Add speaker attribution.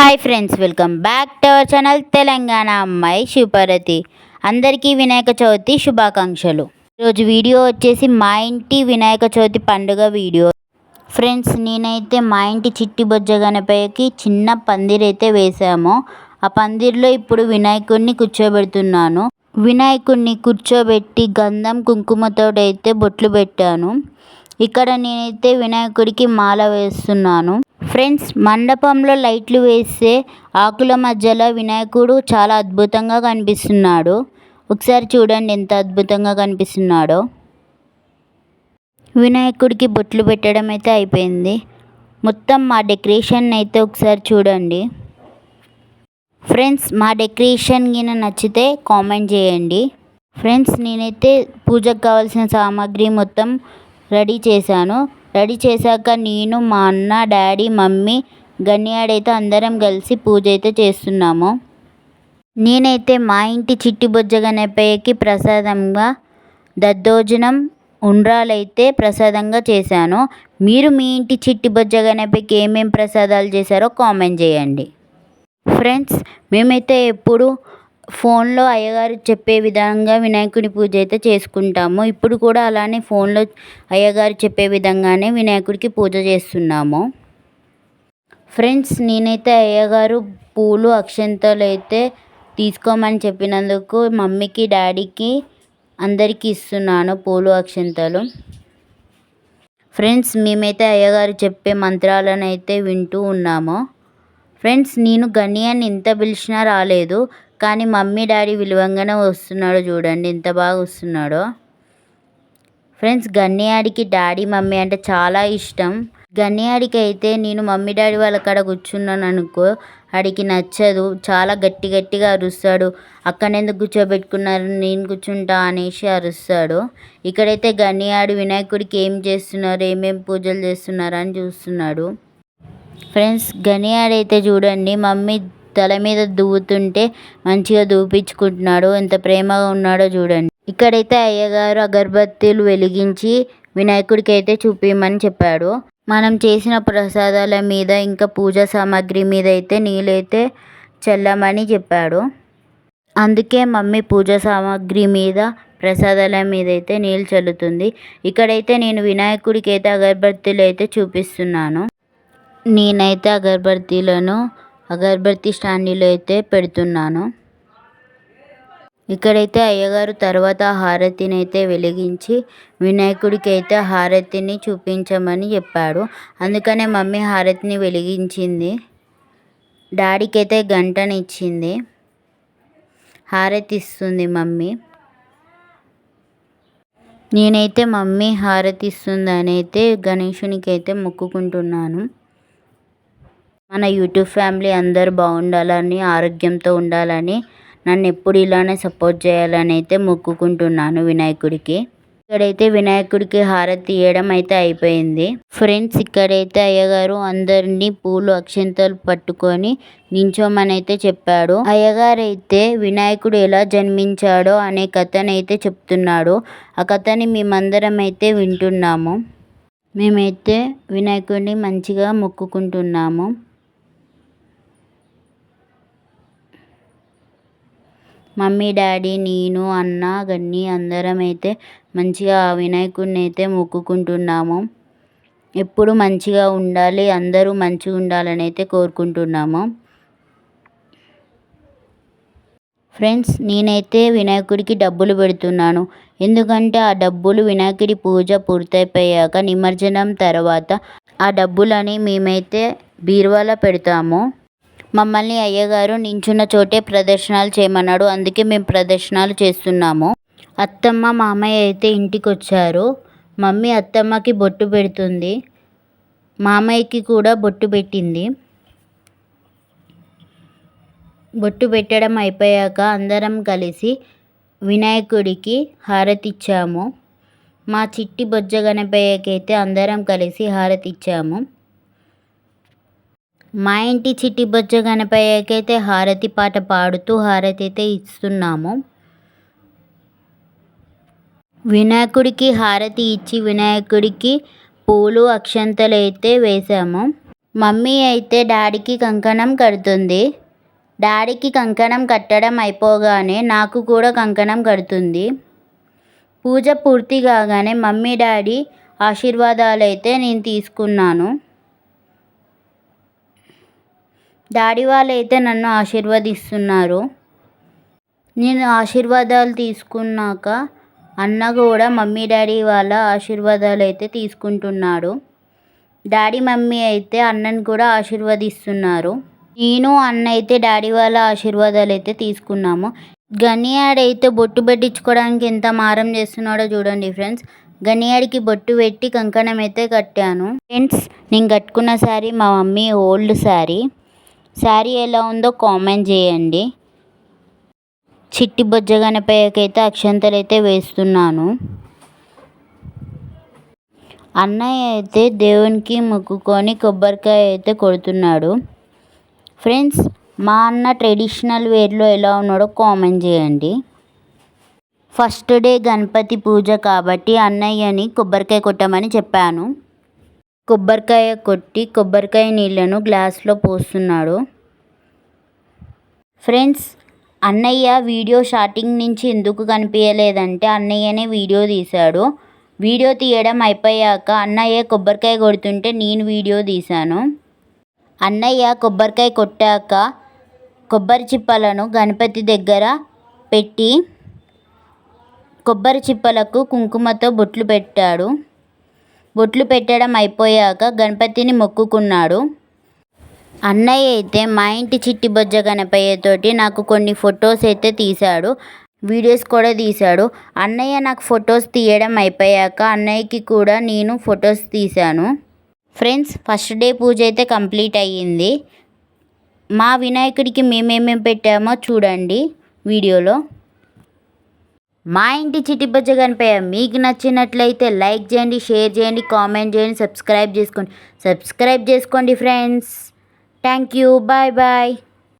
Speaker 1: Hi friends welcome back to our channel Telangana అమ్మాయి శివపార్వతి అందరికీ వినాయక చవితి శుభాకాంక్షలు. ఈరోజు వీడియో వచ్చేసి మా ఇంటి వినాయక చవితి పండుగ వీడియో. ఫ్రెండ్స్ నేనైతే మా ఇంటి చిట్టి బొజ్జ గణపయ్యకి చిన్న పందిరి అయితే వేసాము. ఆ పందిరిలో ఇప్పుడు వినాయకుడిని కూర్చోబెడుతున్నాను. వినాయకుడిని కూర్చోబెట్టి గంధం కుంకుమతోడైతే బొట్లు పెట్టాను. ఇక్కడ నేనైతే వినాయకుడికి మాల వేస్తున్నాను. ఫ్రెండ్స్ మండపంలో లైట్లు వేస్తే ఆకుల మధ్యలో వినాయకుడు చాలా అద్భుతంగా కనిపిస్తున్నాడు. ఒకసారి చూడండి ఎంత అద్భుతంగా కనిపిస్తున్నాడో. వినాయకుడికి బొట్లు పెట్టడం అయితే అయిపోయింది. మొత్తం మా డెకరేషన్ అయితే ఒకసారి చూడండి. ఫ్రెండ్స్ మా డెకరేషన్ గిన నచ్చితే కామెంట్ చేయండి. ఫ్రెండ్స్ నేనైతే పూజకు కావాల్సిన సామాగ్రి మొత్తం రెడీ చేశాను. రెడీ చేశాక నేను మా అన్న డాడీ మమ్మీ గన్యాడైతే అందరం కలిసి పూజ అయితే చేస్తున్నాము. నేనైతే మా ఇంటి చిట్టి బొజ్జ ప్రసాదంగా దద్దోజనం ఉండ్రాలైతే ప్రసాదంగా చేశాను. మీరు మీ ఇంటి చిట్టి బొజ్జ ఏమేమి ప్రసాదాలు చేశారో కామెంట్ చేయండి. ఫ్రెండ్స్ మేమైతే ఎప్పుడు ఫోన్లో అయ్యగారు చెప్పే విధంగా వినాయకుడి పూజ అయితే చేసుకుంటాము. ఇప్పుడు కూడా అలానే ఫోన్లో అయ్యగారు చెప్పే విధంగానే వినాయకుడికి పూజ చేస్తున్నాము. ఫ్రెండ్స్ నేనైతే అయ్యగారు పూలు అక్షంతలు అయితే తీసుకోమని చెప్పినందుకు మమ్మీకి డాడీకి అందరికీ ఇస్తున్నాను పూలు అక్షంతలు. ఫ్రెండ్స్ మేమైతే అయ్యగారు చెప్పే మంత్రాలను అయితే వింటూ ఉన్నాము. ఫ్రెండ్స్ నేను గణియాన్ని ఎంత పిలిచినా రాలేదు. కానీ మమ్మీ డాడీ విలువంగానే వస్తున్నాడో చూడండి. ఎంత బాగా వస్తున్నాడో. ఫ్రెండ్స్ గన్నియాడికి డాడీ మమ్మీ అంటే చాలా ఇష్టం. గన్నియాడికి అయితే నేను మమ్మీ డాడీ వాళ్ళ కాడ కూర్చున్నాను అనుకో ఆడికి నచ్చదు. చాలా గట్టి గట్టిగా అరుస్తాడు. అక్కడ ఎందుకు కూర్చోబెట్టుకున్నారు? నేను కూర్చుంటా అనేసి అరుస్తాడు. ఇక్కడైతే గన్నియాడు వినాయకుడికి ఏం చేస్తున్నారు? ఏమేం పూజలు చేస్తున్నారు అని చూస్తున్నాడు. ఫ్రెండ్స్ గనియాడైతే చూడండి మమ్మీ తల మీద దువ్వుతుంటే మంచిగా దూపించుకుంటున్నాడు. ఎంత ప్రేమగా ఉన్నాడో చూడండి. ఇక్కడైతే అయ్యగారు అగరబత్తీలు వెలిగించి వినాయకుడికి అయితే చూపించమని చెప్పాడు. మనం చేసిన ప్రసాదాల మీద ఇంకా పూజా సామాగ్రి మీద అయితే నీళ్ళైతే చల్లమని చెప్పాడు. అందుకే మమ్మీ పూజా సామాగ్రి మీద ప్రసాదాల మీద అయితే నీళ్ళు చల్లుతుంది. ఇక్కడైతే నేను వినాయకుడికి అయితే అగరబత్తీలు అయితే చూపిస్తున్నాను. నేనైతే అగరబత్తీలను అగరబత్తి స్టాండీలో అయితే పెడుతున్నాను. ఇక్కడైతే అయ్యగారు తర్వాత హారతిని అయితే వెలిగించి వినాయకుడికి అయితే హారతిని చూపించమని చెప్పాడు. అందుకనే మమ్మీ హారతిని వెలిగించింది. డాడీకి అయితే గంటని ఇచ్చింది హారతి ఇస్తుంది మమ్మీ. నేనైతే మమ్మీ హారతి ఇస్తుందని అయితే గణేషునికి అయితే మొక్కుకుంటున్నాను. మన యూట్యూబ్ ఫ్యామిలీ అందరూ బాగుండాలని ఆరోగ్యంతో ఉండాలని నన్ను ఎప్పుడు ఇలానే సపోర్ట్ చేయాలని అయితే మొక్కుకుంటున్నాను వినాయకుడికి. ఇక్కడైతే వినాయకుడికి హారతి ఇవ్వడం అయితే అయిపోయింది. ఫ్రెండ్స్ ఇక్కడైతే అయ్యగారు అందరినీ పూలు అక్షంతలు పట్టుకొని నించోమనైతే చెప్పాడు. అయ్యగారు అయితే వినాయకుడు ఎలా జన్మించాడో అనే కథనైతే చెప్తున్నాడు. ఆ కథని మేమందరం అయితే వింటున్నాము. మేమైతే వినాయకుడిని మంచిగా మొక్కుకుంటున్నాము. మమ్మీ డాడీ నేను అన్న గన్ని అందరం అయితే మంచిగా ఆ వినాయకుడిని అయితే మొక్కుకుంటున్నాము. ఎప్పుడు మంచిగా ఉండాలి అందరూ మంచిగా ఉండాలని అయితే కోరుకుంటున్నాము. ఫ్రెండ్స్ నేనైతే వినాయకుడికి డబ్బులు పెడుతున్నాను. ఎందుకంటే ఆ డబ్బులు వినాయకుడి పూజ పూర్తయిపోయాక నిమజ్జనం తర్వాత ఆ డబ్బులని మేమైతే బీరువాలో పెడతాము. మమ్మల్ని అయ్యగారు నించున్న చోటే ప్రదర్శనలు చేయమన్నాడు. అందుకే మేము ప్రదర్శనలు చేస్తున్నాము. అత్తమ్మ మామయ్య అయితే ఇంటికి వచ్చారు మమ్మీ అత్తమ్మకి బొట్టు పెడుతుంది. మామయ్యకి కూడా బొట్టు పెట్టింది. బొట్టు పెట్టడం అయిపోయాక అందరం కలిసి వినాయకుడికి హారతి ఇచ్చాము మా చిట్టి బొజ్జ గణపయ్యకైతే అయితే అందరం కలిసి హారతి ఇచ్చాము మా ఇంటి చిట్టి బొజ్జ గణపయ్యకైతే హారతి పాట పాడుతూ హారతి అయితే ఇస్తున్నాము. వినాయకుడికి హారతి ఇచ్చి వినాయకుడికి పూలు అక్షంతలు అయితే వేసాము. మమ్మీ అయితే డాడీకి కంకణం కడుతుంది. డాడీకి కంకణం కట్టడం అయిపోగానే నాకు కూడా కంకణం కడుతుంది. పూజ పూర్తి కాగానే మమ్మీ డాడీ ఆశీర్వాదాలు అయితే నేను తీసుకున్నాను. డాడీ వాళ్ళు అయితే నన్ను ఆశీర్వదిస్తున్నారు. నేను ఆశీర్వాదాలు తీసుకున్నాక అన్న కూడా మమ్మీ డాడీ వాళ్ళ ఆశీర్వాదాలు అయితే తీసుకుంటున్నాడు. డాడీ మమ్మీ అయితే అన్నని కూడా ఆశీర్వదిస్తున్నారు. నేను అన్న అయితే డాడీ వాళ్ళ ఆశీర్వాదాలు అయితే తీసుకున్నాము. గనియాడైతే బొట్టు పెట్టించుకోవడానికి ఎంత మారం చేస్తున్నాడో చూడండి ఫ్రెండ్స్. గనియాడికి బొట్టు పెట్టి కంకణం అయితే కట్టాను. ఫ్రెండ్స్ నేను కట్టుకున్న శారీ మా మమ్మీ ఓల్డ్ శారీ. శారీ ఎలా ఉందో కామెంట్ చేయండి. చిట్టి బొజ్జ గణపయ్యకైతే అక్షంతలు అయితే వేస్తున్నాను. అన్నయ్య అయితే దేవునికి మొక్కుకొని కొబ్బరికాయ అయితే కొడుతున్నాడు. ఫ్రెండ్స్ మా అన్న ట్రెడిషనల్ వేర్లో ఎలా ఉన్నాడో కామెంట్ చేయండి. ఫస్ట్ డే గణపతి పూజ కాబట్టి అన్నయ్యని కొబ్బరికాయ కొట్టమని చెప్పాను. కొబ్బరికాయ కొట్టి కొబ్బరికాయ నీళ్ళను గ్లాస్లో పోస్తున్నాడు. ఫ్రెండ్స్ అన్నయ్య వీడియో షార్టింగ్ నుంచి ఎందుకు కనిపించలేదంటే అన్నయ్యనే వీడియో తీశాడు. వీడియో తీయడం అయిపోయాక అన్నయ్య కొబ్బరికాయ కొడుతుంటే నేను వీడియో తీశాను. అన్నయ్య కొబ్బరికాయ కొట్టాక కొబ్బరి చిప్పలను గణపతి దగ్గర పెట్టి కొబ్బరి చిప్పలకు కుంకుమతో బొట్లు పెట్టాడు. బొట్లు పెట్టడం అయిపోయాక గణపతిని మొక్కుకున్నాడు. అన్నయ్య అయితే మా ఇంటి చిట్టి బొజ్జ గణపయ్యతోటి నాకు కొన్ని ఫొటోస్ అయితే తీశాడు. వీడియోస్ కూడా తీశాడు. అన్నయ్య నాకు ఫొటోస్ తీయడం అయిపోయాక అన్నయ్యకి కూడా నేను ఫొటోస్ తీశాను. ఫ్రెండ్స్ ఫస్ట్ డే పూజ అయితే కంప్లీట్ అయ్యింది. మా వినాయకుడికి మేమేమేమి పెట్టామో చూడండి వీడియోలో. మా ఇంటి చిటిబజ్జ కనిపే మీకు నచ్చినట్లయితే లైక్ చేయండి షేర్ చేయండి కామెంట్ చేయండి సబ్స్క్రైబ్ చేసుకోండి. సబ్స్క్రైబ్ చేసుకోండి friends. Thank you. Bye bye.